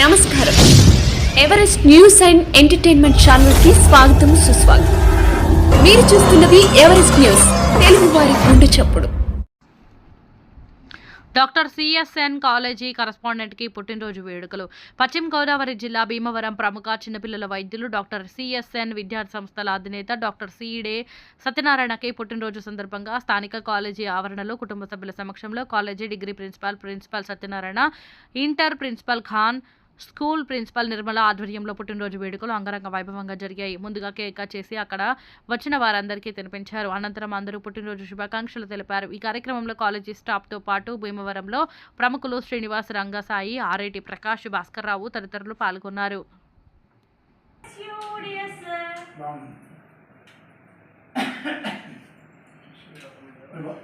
నమస్కారం. Everest news and entertainment ఛానల్కి స్వాగతం సుస్వాగతం. మీరు చూస్తున్నది ఎవరెస్ట్ న్యూస్ తెలుగు వారి గుండె చప్పుడు. డాక్టర్ సిఎస్ఎన్ కాలేజీ కరస్పాండెంట్కి పుట్టినరోజు వేడుకలు. పశ్చిమ గోదావరి జిల్లా భీమవరం ప్రముఖ చిన్నపిల్లల వైద్యులు డాక్టర్ సిఎస్ఎన్ విద్యార్థి సంస్థల అధినేత డాక్టర్ సిఈడే సత్యనారాయణకి పుట్టినరోజు సందర్భంగా స్థానిక కాలేజీ ఆవరణలో కుటుంబ సభ్యుల సమక్షంలో college degree principal principal Satyanarayana inter principal Khan school principal Nirmala ఆధ్వర్యంలో పుట్టినరోజు వేడుకలు అంగరంగ వైభవంగా జరిగాయి. ముందుగా కేక్ కట్ చేసి అక్కడ వచ్చిన వారందరికీ తినిపించారు. అనంతరం అందరూ పుట్టినరోజు శుభాకాంక్షలు తెలిపారు. ఈ కార్యక్రమంలో కాలేజీ స్టాఫ్తో పాటు భీమవరంలో ప్రముఖులు శ్రీనివాస్ రంగసాయి ఆరేటి ప్రకాష్ భాస్కర్ రావు తదితరులు పాల్గొన్నారు.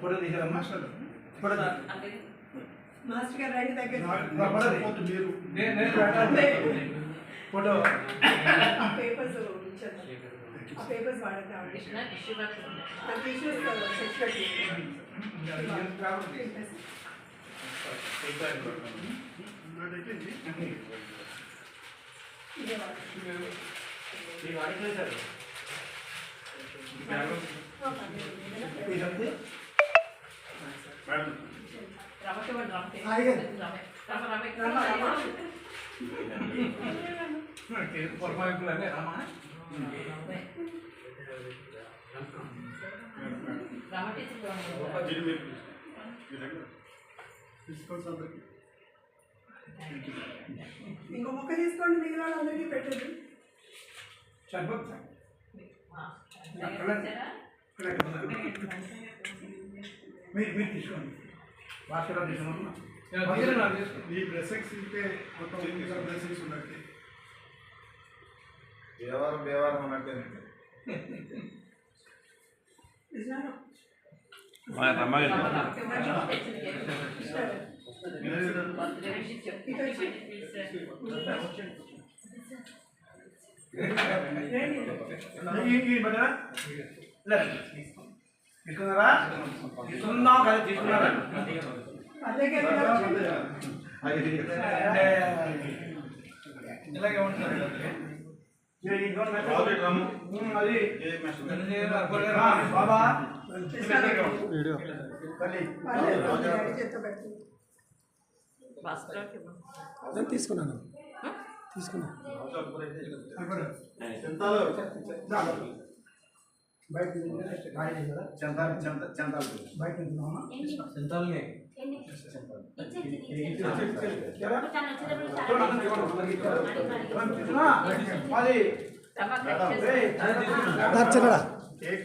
ఫోటో తీసారమ్మా ఫోటో మాస్టర్ గారు రండి దగ్గర ఫోటో. ఆ పేపర్స్. ఆ పేపర్స్ నాకు టిష్యూస్ సెట్ ఇంకో ముక్క తీసుకోండి మిగిలిన వాళ్ళందరికీ పెట్టండి మీరు మీరు తీసుకోండి భాస్కర్ తీసుకోండి ఈ బ్లెస్సింగ్స్ ఉంటే మొత్తం ఇంకా బ్లెస్సింగ్స్ ఉన్నట్టే దేవారం దేవారం అన్నట్టేనండి కృష్ణారావు. ఇటు వచ్చి. రండి. ఈ- ఈ బట్టరా? లేదు. తీసుకున్నారా? తీసుకున్నాం కదా తీసుకున్నారా? ఇలాగే బాబా పెట్టు. తీసుకున్నాను. తీసుకున్నాను చింతాలు. బయట చింతాలు, చింత- చింతాలు. బయట ఉంటున్నామా అది ఏయ్, చిన్నడా కేక్